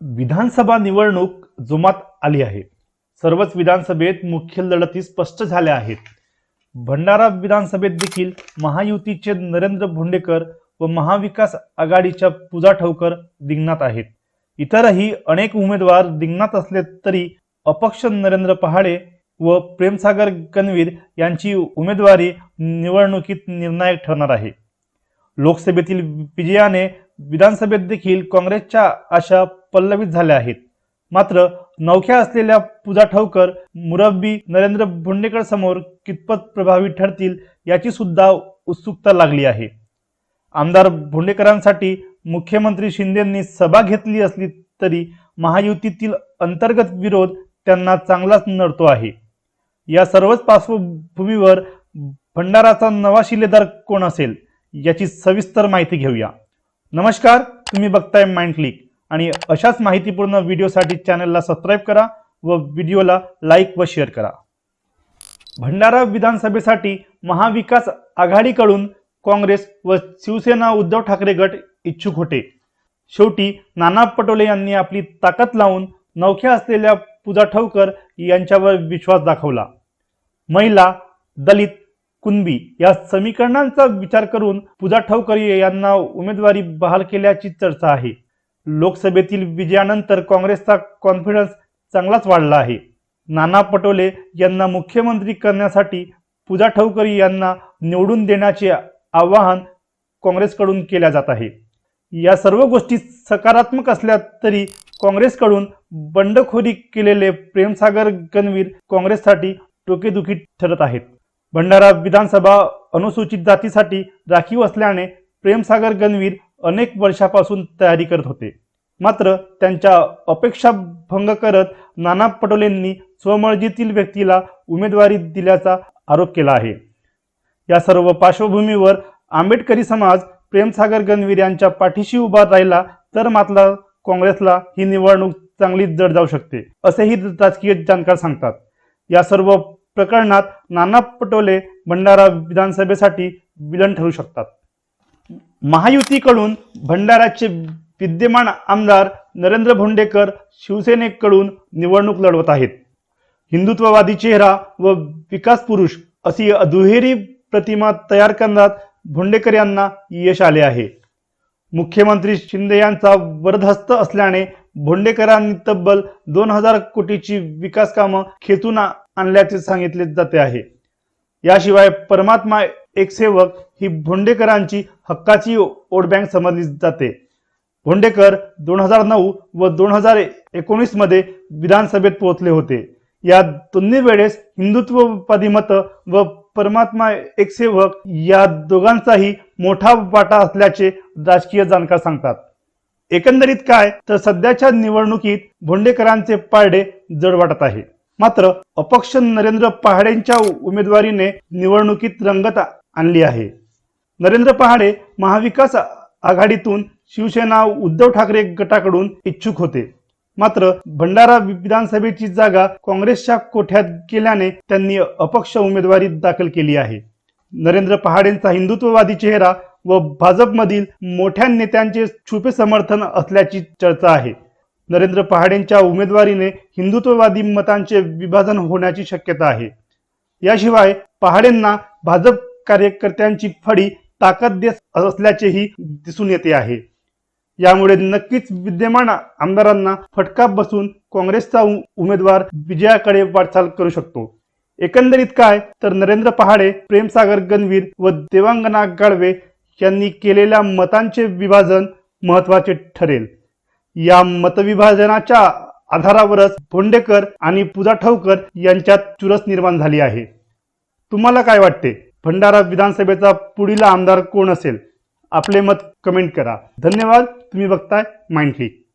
विधानसभा निवडणूक जोमात आली आहे. सर्वच विधानसभेत मुख्य लढती स्पष्ट झाल्या आहेत. भंडारा विधानसभेत देखील महायुतीचे नरेंद्र भोंडेकर व महाविकास आघाडीच्या पूजा ठवकर रिंगणात आहेत. इतरही अनेक उमेदवार रिंगणात असले तरी अपक्ष नरेंद्र पहाडे व प्रेमसागर गणवीर यांची उमेदवारी निवडणुकीत निर्णायक ठरणार आहे. लोकसभेतील विजयाने विधानसभेत देखील काँग्रेसच्या आशा पल्लवित झाल्या आहेत. मात्र नौख्या असलेल्या पूजा ठवकर मुरब्बी नरेंद्र भोंडेकर समोर कितपत प्रभावी ठरतील याची सुद्धा उत्सुकता लागली आहे. आमदार भोंडेकरांसाठी मुख्यमंत्री शिंदेंनी सभा घेतली असली तरी महायुतीतील अंतर्गत विरोध त्यांना चांगलाच नडतो आहे. या सर्वच पार्श्वभूमीवर भंडाराचा नवा शिलेदार कोण असेल याची सविस्तर माहिती घेऊया. नमस्कार तुम्ही बघताय माइंड क्लिक आणि अशाच माहितीपूर्ण व्हिडिओसाठी चॅनलला सबस्क्राईब करा व व्हिडिओला लाईक व शेअर करा. भंडारा विधानसभेसाठी महाविकास आघाडीकडून काँग्रेस व शिवसेना उद्धव ठाकरे गट इच्छुक होते. शेवटी नाना पटोले यांनी आपली ताकद लावून नौख्या असलेल्या पूजा ठवकर यांच्यावर विश्वास दाखवला. महिला दलित कुणबी या समीकरणांचा विचार करून पूजा ठवकर यांना उमेदवारी बहाल केल्याची चर्चा आहे. लोकसभेतील विजयानंतर काँग्रेसचा कॉन्फिडन्स चांगलाच वाढला आहे. नाना पटोले यांना मुख्यमंत्री करण्यासाठी पूजा ठवकरी यांना निवडून देण्याचे आवाहन काँग्रेसकडून केल्या जात आहे. या सर्व गोष्टी सकारात्मक असल्या तरी काँग्रेसकडून बंडखोरी केलेले प्रेमसागर गणवीर काँग्रेससाठी टोकेदुखी ठरत आहेत. भंडारा विधानसभा अनुसूचित जातीसाठी राखीव असल्याने प्रेमसागर गणवीर अनेक वर्षापासून तयारी करत होते. मात्र त्यांच्या अपेक्षा भंग करत नाना पटोलेंनी स्वमर्जीतील व्यक्तीला उमेदवारी दिल्याचा आरोप केला आहे. या सर्व पार्श्वभूमीवर आंबेडकरी समाज प्रेमसागर गणवीर यांच्या पाठीशी उभा राहिला तर मात्र काँग्रेसला ही निवडणूक चांगली जड जाऊ शकते असेही राजकीय जाणकार सांगतात. या सर्व प्रकरणात नाना पटोले भंडारा विधानसभेसाठी विलन ठरू शकतात. महायुतीकडून भंडाराचे विद्यमान आमदार नरेंद्र भोंडेकर शिवसेनेकडून निवडणूक लढवत आहेत. हिंदुत्ववादी चेहरा व विकास पुरुष अशी दुहेरी प्रतिमा तयार करण्यात भोंडेकर यांना यश आले आहे. मुख्यमंत्री शिंदे यांचा वरदहस्त असल्याने भोंडेकरांनी तब्बल दोन हजार कोटीची विकास कामं खेचून आणल्याचे सांगितले जाते आहे. याशिवाय परमात्मा एक सेवक ही भोंडेकरांची हक्काची वोट बँक समजली जाते. भोंडेकर दोन हजार नऊ व दोन हजार एकोणीसमध्ये विधानसभेत पोहोचले होते. या दोन्ही वेळेस हिंदुत्ववादी मत व परमात्मा एक सेवक या दोघांचाही मोठा वाटा असल्याचे राजकीय जाणकार सांगतात. एकंदरीत काय तर सध्याच्या निवडणुकीत भोंडेकरांचे पारडे जड वाटत आहे. मात्र अपक्ष नरेंद्र पहाडेंच्या उमेदवारीने निवडणुकीत रंगत आणली आहे. नरेंद्र पहाडे महाविकास आघाडीतून शिवसेना उद्धव ठाकरे गटाकडून इच्छुक होते. मात्र भंडारा विधानसभेची जागा काँग्रेसच्या कोठ्यात गेल्याने त्यांनी अपक्ष उमेदवारी दाखल केली आहे. नरेंद्र पहाडेंचा हिंदुत्ववादी चेहरा व भाजपमधील मोठ्या नेत्यांचे छुपे समर्थन असल्याची चर्चा आहे. नरेंद्र पहाडेंच्या उमेदवारीने हिंदुत्ववादी मतांचे विभाजन होण्याची शक्यता आहे. याशिवाय पहाडेंना भाजप कार्यकर्त्यांची फडी ताकद देत असल्याचेही दिसून येते आहे. यामुळे नक्कीच विद्यमान आमदारांना फटका बसून काँग्रेसचा उमेदवार विजयाकडे वाटचाल करू शकतो. एकंदरीत काय? तर नरेंद्र पहाडे प्रेमसागर गणवीर व देवांगना गाडवे यांनी केलेल्या मतांचे विभाजन महत्त्वाचे ठरेल. या मतविभाजनाच्या आधारावरच भोंडेकर आणि पूजा ठवकर यांच्यात चुरस निर्माण झाली आहे. तुम्हाला काय वाटते? भंडारा विधानसभेचा पुढील आमदार कोण असेल? आपले मत कमेंट करा. धन्यवाद. तुम्ही बघताय माइंड क्लिक